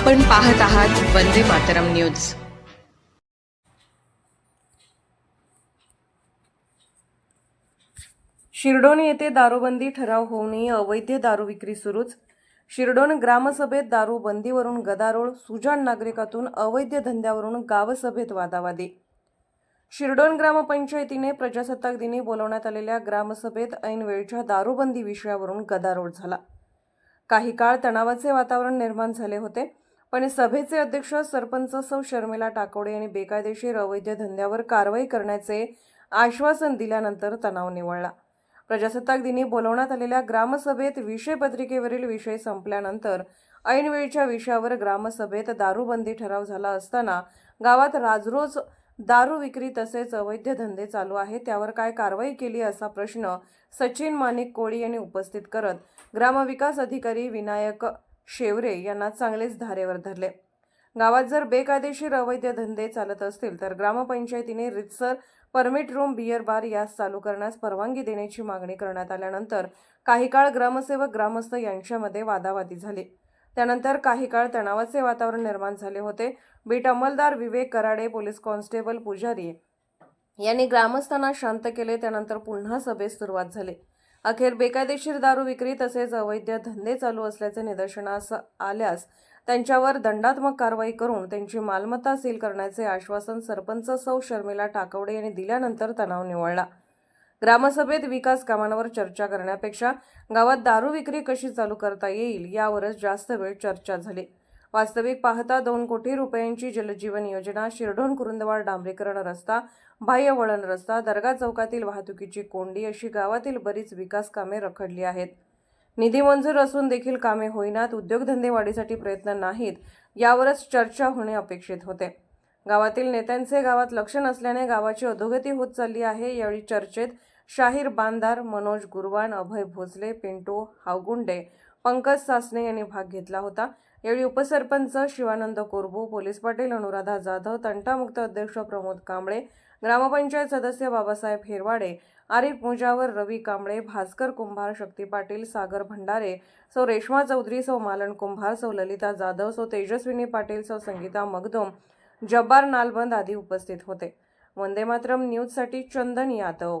आपण पाहत आहात वंदे मातरम न्यूज. शिरडोन येथे दारूबंदी ठराव होऊनही अवैध दारू विक्री सुरूच. शिरडोन ग्रामसभेत दारू बंदीवरून गदारोळ सुजाण नागरिकातून अवैध धंद्यावरून गावसभेत वादावादी. शिरडोन ग्रामपंचायतीने प्रजासत्ताक दिनी बोलवण्यात आलेल्या ग्रामसभेत ऐनवेळच्या दारूबंदी विषयावरून गदारोळ झाला. काही काळ तणावाचे वातावरण निर्माण झाले होते. पण सभेचे अध्यक्ष सरपंच सौ शर्मिला टाकोडे यांनी बेकायदेशीर अवैध धंद्यावर कारवाई करण्याचे आश्वासन दिल्यानंतर तणाव निवळला. प्रजासत्ताक दिनी बोलवण्यात आलेल्या ग्रामसभेत विषयपत्रिकेवरील विषय संपल्यानंतर ऐनवेळच्या विषयावर ग्रामसभेत दारूबंदी ठराव झाला असताना गावात राजरोज दारू विक्री तसेच अवैध धंदे चालू आहे त्यावर काय कारवाई केली असा प्रश्न सचिन माणिक कोळी यांनी उपस्थित करत ग्रामविकास अधिकारी विनायक शेवरे यांना चांगलेच धारेवर धरले. गावात जर बेकायदेशीर अवैध धंदे चालत असतील तर ग्रामपंचायतीने रितसर परमिट रूम बियर बार यास चालू करण्यास परवानगी देण्याची मागणी करण्यात आल्यानंतर काही काळ ग्रामसेवक ग्रामस्थ यांच्यामध्ये वादावादी झाली. त्यानंतर काही काळ तणावाचे वातावरण निर्माण झाले होते. बीट अंमलदार विवेक कराडे पोलीस कॉन्स्टेबल पुजारी यांनी ग्रामस्थांना शांत केले. त्यानंतर पुन्हा सभेस सुरुवात झाली. अखेर बेकायदेशीर दारू विक्री तसेच अवैध धंदे चालू असल्याचे निदर्शनास आल्यास त्यांच्यावर दंडात्मक कारवाई करून त्यांची मालमत्ता सील करण्याचे आश्वासन सरपंच सौ शर्मिला टाकवडे यांनी दिल्यानंतर तणाव निवळला. ग्रामसभेत विकास कामांवर चर्चा करण्यापेक्षा गावात दारू विक्री कशी चालू करता येईल यावरच जास्त वेळ चर्चा झाली. वास्तविक पाहता दोन कोटी रुपयांची जलजीवन योजना शिरढोण कुरुंदवाड डांबरीकरण रस्ता बाह्य वळण रस्ता दर्गा चौकातील वाहतुकीची कोंडी अशी गावातील बरीच विकास कामे रखडली आहेत. निधी मंजूर असून देखील कामे होईनात उद्योगधंदे वाढीसाठी प्रयत्न नाहीत यावरच चर्चा होणे अपेक्षित होते. गावातील नेत्यांचे गावात लक्ष नसल्याने गावाची अधोगती होत चालली आहे यावेळी चर्चेत शाहीर बांदार मनोज गुरवान अभय भोसले पिंटू हावगुंडे पंकज सासने यांनी भाग घेतला होता. यावेळी उपसरपंच शिवानंद कोरबू पोलीस पाटील अनुराधा जाधव तंटामुक्त अध्यक्ष प्रमोद कांबळे ग्रामपंचायत सदस्य बाबासाहेब हिरवाडे आरिफ मुजावर रवी कांबळे भास्कर कुंभार शक्ती पाटील सागर भंडारे सौ रेश्मा चौधरी सौ मालन कुंभार सौ ललिता जाधव सौ तेजस्विनी पाटील सौ संगीता मगदोम जब्बार नालबंद आदी उपस्थित होते. वंदे मातरम न्यूजसाठी चंदन यादव.